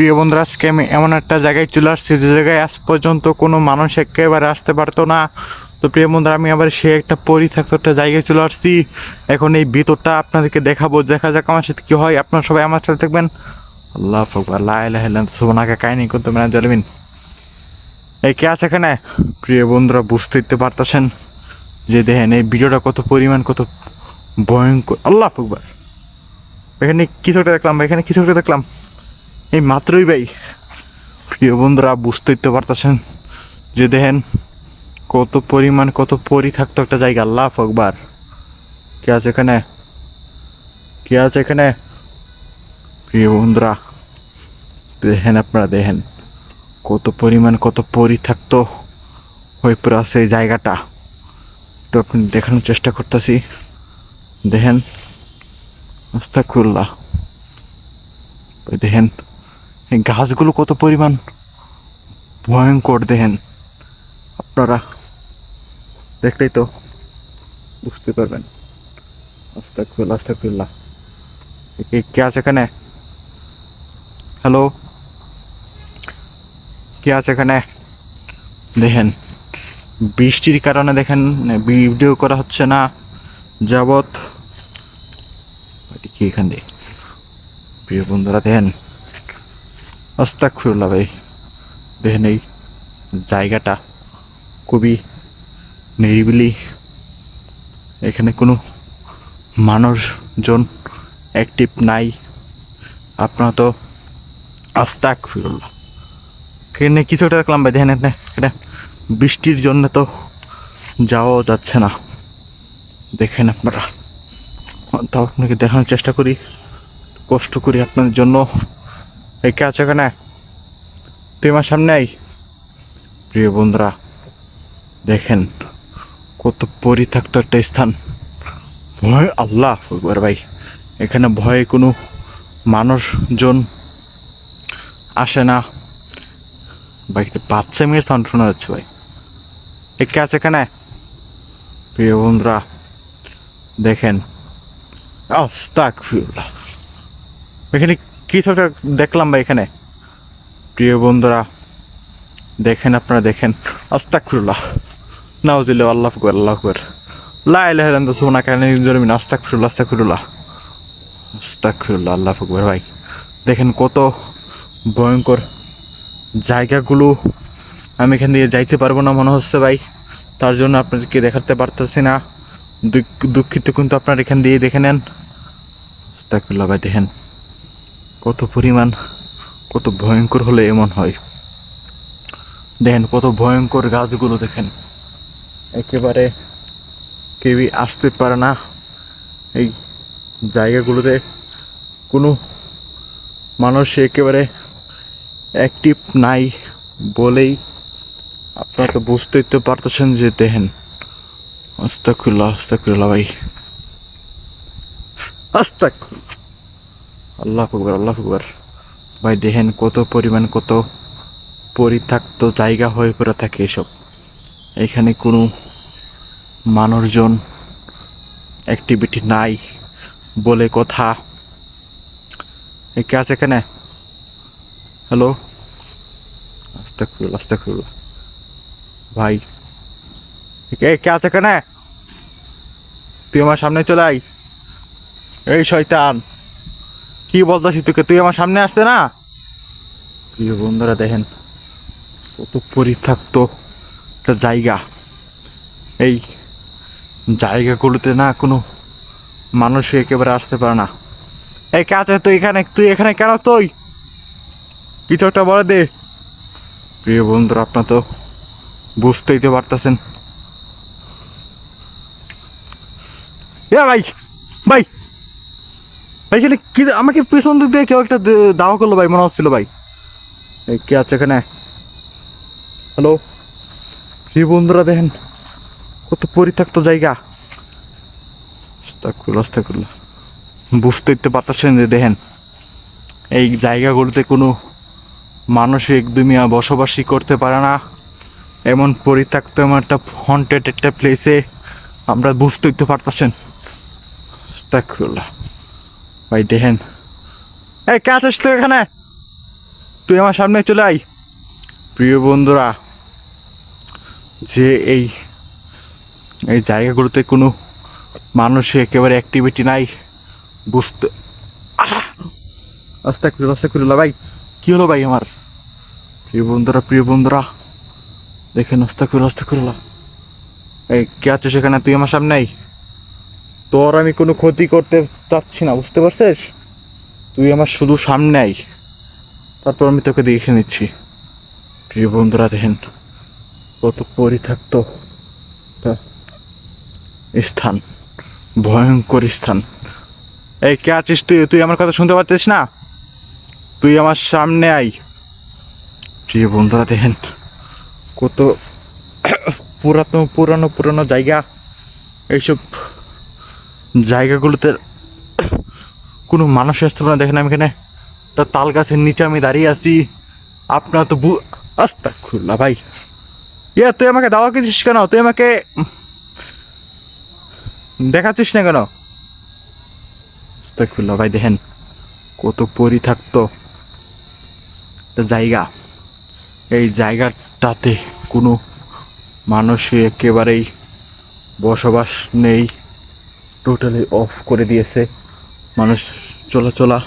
প্রিয় বন্ধুরা, আজকে আমি এমন একটা জায়গায় চলে আসছি যে জায়গায় আজ পর্যন্ত কোনো মানুষ একেবারে আসতে পারতো না। তো প্রিয় বন্ধুরা, আমি আবার সে একটা পরিত্যক্ত একটা জায়গায় চলে আসছি। এখন এই ভিতরটা আপনাদেরকে দেখাবো, দেখা যাক আমার সাথে কী হয়। আপনারা সবাই আমার সাথে দেখবেন আল্লাহ ফকবার লাইলাম সোনাকে কাহিনী করতে মানে জানবেন এই কে আছে এখানে? প্রিয় বন্ধুরা, বুঝতে দিতে পারতেছেন যে দেখেন এই ভিডিওটা কত পরিমাণ, কত ভয়ঙ্কর। আল্লাহ ফকবার এখানে কিছু একটা দেখলাম এখানে কিছু একটা দেখলাম? এই মাত্রই ভাই। প্রিয় বন্ধুরা, বুঝতেই তো পারতেছেন যে দেখেন, কত পরিমাণ, কত পরি থাকতো একটা জায়গা। আল্লাহ ফকবার কে আছে এখানে? কে আছে এখানে? প্রিয় বন্ধুরা, দেখেন আপনারা, দেখেন। কত পরিমাণ, কত পরি থাকতো হয়ে পড়ে আছে এই জায়গাটা। একটু আপনি দেখানোর চেষ্টা করতেছি। দেখেন আস্তাকুল্লাহ ওই দেখেন গাছগুলো কত পরিমাণ? ভয়ঙ্কর দেখেন। আপনারা দেখলেই তো বুঝতে পারবেন। আস্তাকুল্লাহ আস্তাকুল্লাহ কে কে আছে এখানে? হ্যালো কে আছে এখানে? দেখেন, বৃষ্টির কারণে দেখেন ভিডিও করা হচ্ছে না এটি কি এখান দিয়ে? প্রিয় বন্ধুরা, দেখেন অস্তাক ফিরলা ভাই, দেখেন এই জায়গাটা খুবই নিরিবিলি। এখানে কোনো মানুষজন অ্যাক্টিভ নাই। আপনারা তো আস্তাক ফিরুল্লাহ এখানে কিছু একটা দেখলাম ভাই, দেখেন এটা বৃষ্টির জন্য তো যাওয়াও যাচ্ছে না। দেখেন আপনারা। তাও আপনাকে দেখানোর চেষ্টা করি, কষ্ট করি আপনাদের জন্য। এই কে আছে এখানে তুই আমার সামনে আই। প্রিয় বন্ধুরা, দেখেন কত পরিত্যক্ত একটা স্থান। ভয় আল্লাহ ভাই। এখানে ভয়ে কোনো মানুষজন আসে না। ভাই বাচ্চা মেয়ের সাউন্ড শোনা যাচ্ছে ভাই। এ কে আছে এখানে প্রিয় বন্ধুরা, দেখেন আস্তাক এখানে কিছু একটা দেখলাম ভাই এখানে? প্রিয় বন্ধুরা, দেখেন আপনারা দেখেন। আস্তাক ফিরুল্লাহ নাউজিল্লা আল্লাহ ফুকর আল্লাহ ফুকর লা ইলাহা ইল্লাল্লাহ সুবহানাকা ইন্নী জরিমিন আস্তাক ফিরুল্লাহ আস্তাক ফিরুল্লাহ আস্তাক ফিরুল্লাহ আল্লাহ ফুকর ভাই। দেখেন কত ভয়ঙ্কর জায়গাগুলো আমি এখান দিয়ে যাইতে পারব না মনে হচ্ছে ভাই। তার জন্য আপনাদেরকে দেখাতে পারতেছি না। দুঃখিত কিন্তু আপনার এখান দিয়ে দেখে নেন। আস্তাকুল্লাহ ভাই, দেখেন। কত পরিমাণ, কত ভয়ঙ্কর হলে এমন হয়। দেখেন, কত ভয়ঙ্কর গাছগুলো দেখেন। একেবারে কেউই আসতে পারে না এই জায়গাগুলোতে। কোনো মানুষ একেবারে অ্যাক্টিভ নাই বলেই আপনারা তো বুঝতেই তো পারতেছেন যে দেখেন, আস্তাকুল্লাহ আস্তাকুল্লাহ ভাই। আস্তাক আল্লাহ আকবর আল্লাহ আকবর। ভাই, দেখেন কত পরিমাণ, কত পরিত্যক্ত জায়গা হয়ে পড়ে থাকে এসব। এখানে কোনো মানুষজন অ্যাক্টিভিটি নাই বলে কথা। কে আছে এখানে? হ্যালো আস্তাকুল্লাহ আস্তাকুল্লাহ ভাই, এ কে আছে এখানে? তুই আমার সামনে চলে আই এই শয়তান। কি বলতেছি তোকে? তুই আমার সামনে আসতে না? প্রিয় বন্ধুরা, দেখেন, কত পরিত্যক্ত একটা জায়গা। এই জায়গাগুলোতে না কোনো মানুষই একেবারে আসতে পারে না। এই কে আছে তুই এখানে তুই এখানে কেন তুই? কিছু একটা বলে দে। প্রিয় বন্ধুরা, আপনার তো বুঝতেই তো পারতেছেন। ভাই ভাই ভাই কি আমাকে পেছন দিক দিয়ে কেউ একটা দাওয়া করল ভাই মনে হচ্ছিল ভাই। কে আছে এখানে? হ্যালো প্রিয় বন্ধুরা দেখেন? কত পরিত্যক্ত জায়গা। আস্তাগফিরুল্লাহ, আস্তাগফিরুল্লাহ। বুঝতে তো পারতেছেন যে দেখেন এই জায়গাগুলোতে কোনো মানুষ একদমই বসবাসই করতে পারে না। এমন পরিত্যক্ত এমন একটা হন্টেড একটা প্লেসে আমরা বুঝতে তো পারতেছেন। আস্তাগফিরুল্লাহ। ভাই, দেখেন। এই, কাজ আসতো এখানে। তুই আমার সামনে চলে আয়। প্রিয় বন্ধুরা, যে এই এই জায়গাগুলোতে কোনো মানুষের একেবারে অ্যাক্টিভিটি নাই, বুঝতে আস্তে করে আস্তে করে ভাই, কি হলো ভাই আমার? প্রিয় বন্ধুরা প্রিয় বন্ধুরা, দেখেন আস্তে করে আস্তে করে এই, কে আছে সেখানে? তুই আমার সামনে আয়। তোর আমি কোনো ক্ষতি করতে চাচ্ছি না, বুঝতে পারছিস? তুই আমার শুধু সামনে আই তারপর আমি তোকে দেখে নিচ্ছি। প্রিয় বন্ধুরা, দেখেন, কত পরিত্যক্ত স্থান, ভয়ঙ্কর স্থান। এই, কে আছিস তুই? তুই আমার কথা শুনতে পারছিস না? তুই আমার সামনে আয়। প্রিয় বন্ধুরা, দেখেন, কত পুরাতন, পুরানো পুরানো জায়গা। এইসব জায়গাগুলোতে কোনো মানুষ আসতে পারে না। দেখেন আমি এখানে একটা তাল গাছের নিচে আমি দাঁড়িয়ে আছি। আপনার তো বু আস্তা খুল্লা ভাই। ইয়া, তুই আমাকে দাওয়া কিছিস কেন? তুই আমাকে দেখাচ্ছিস না কেন? আস্তা খুল্লা ভাই, দেখেন কত পরিত্যক্ত একটা জায়গা। এই জায়গাটাতে কোনো মানুষ একেবারেই বসবাস নেই। টোটালি অফ করে দিয়েছে। মানুষ চলাচলা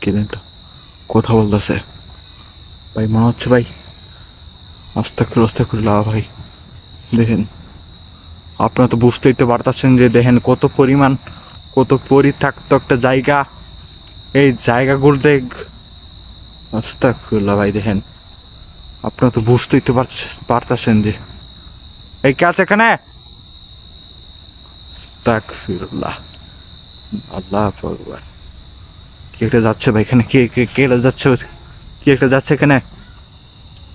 কেনেটা কথা বলতেছে। ভাই, মনে হচ্ছে ভাই, আস্তে করে আস্তে করে লাভ ভাই দেখেন, আপনারা তো বুঝতেই তো পারতেছেন যে দেখেন কত পরিমাণ, কত পরিত্যক্ত একটা জায়গা। এই জায়গাগুলোতে আস্তে করে ভাই দেখেন। আপনারা তো বুঝতেই তো পারতেছ- পারতেছেন যে, এই কে আছে এখানে আস্তাগফিরুল্লাহ। আল্লাহ ভগবান কি একটা যাচ্ছে ভাই এখানে? কে কে কে একটা যাচ্ছে? কি একটা যাচ্ছে এখানে?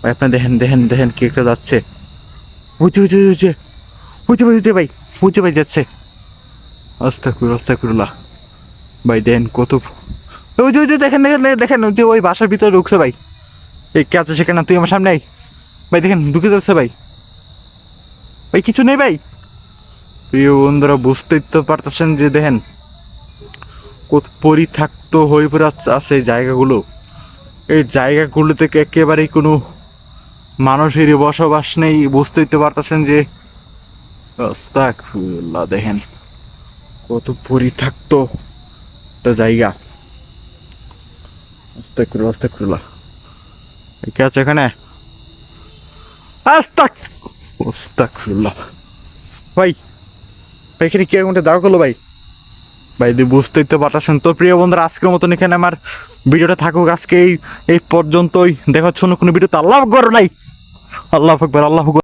ভাই আপনি দেখেন দেখেন দেখেন কি একটা যাচ্ছে। বুঝছে বুঝছে বুঝছে বুঝছে ভাই বুঝছে ভাই বুঝছে ভাই যাচ্ছে। আস্তাগফিরুল্লাহ আস্তাগফিরুল্লাহ। ভাই দেখেন কত ওই যে দেখেন দেখেন দেখেন যে ওই বাসার ভিতরে ঢুকছে ভাই। এই কে আছে সেখানে? তুই আমার সামনে। ভাই দেখেন, ঢুকে যাচ্ছে ভাই। ভাই কিছু নেই ভাই। প্রিয় বন্ধুরা, বুঝতেই তো পারতেছেন যে দেখেন কত পরিত্যক্ত হয়ে পড়ে আছে জায়গাগুলো। এই জায়গাগুলো থেকে একেবারেই কোনো মানুষের বসবাস নেই, বুঝতেই তো পারতেছেন যে দেখেন কত পরিত্যক্ত একটা জায়গা। আস্তাগফিরুল্লাহ এই কে আছে এখানে? আস্তাক ভাই এখানে কে ঘণ্টা দেখা করল ভাই? ভাই দি বুঝতেই তো পারতেছেন তো প্রিয় বন্ধুরা, আজকের মতন এখানে আমার ভিডিওটা থাকুক। আজকে এই পর্যন্তই। দেখার জন্য কোনো ভিডিওতে। আল্লাহ করো নাই। আল্লাহ আকবর, আল্লাহ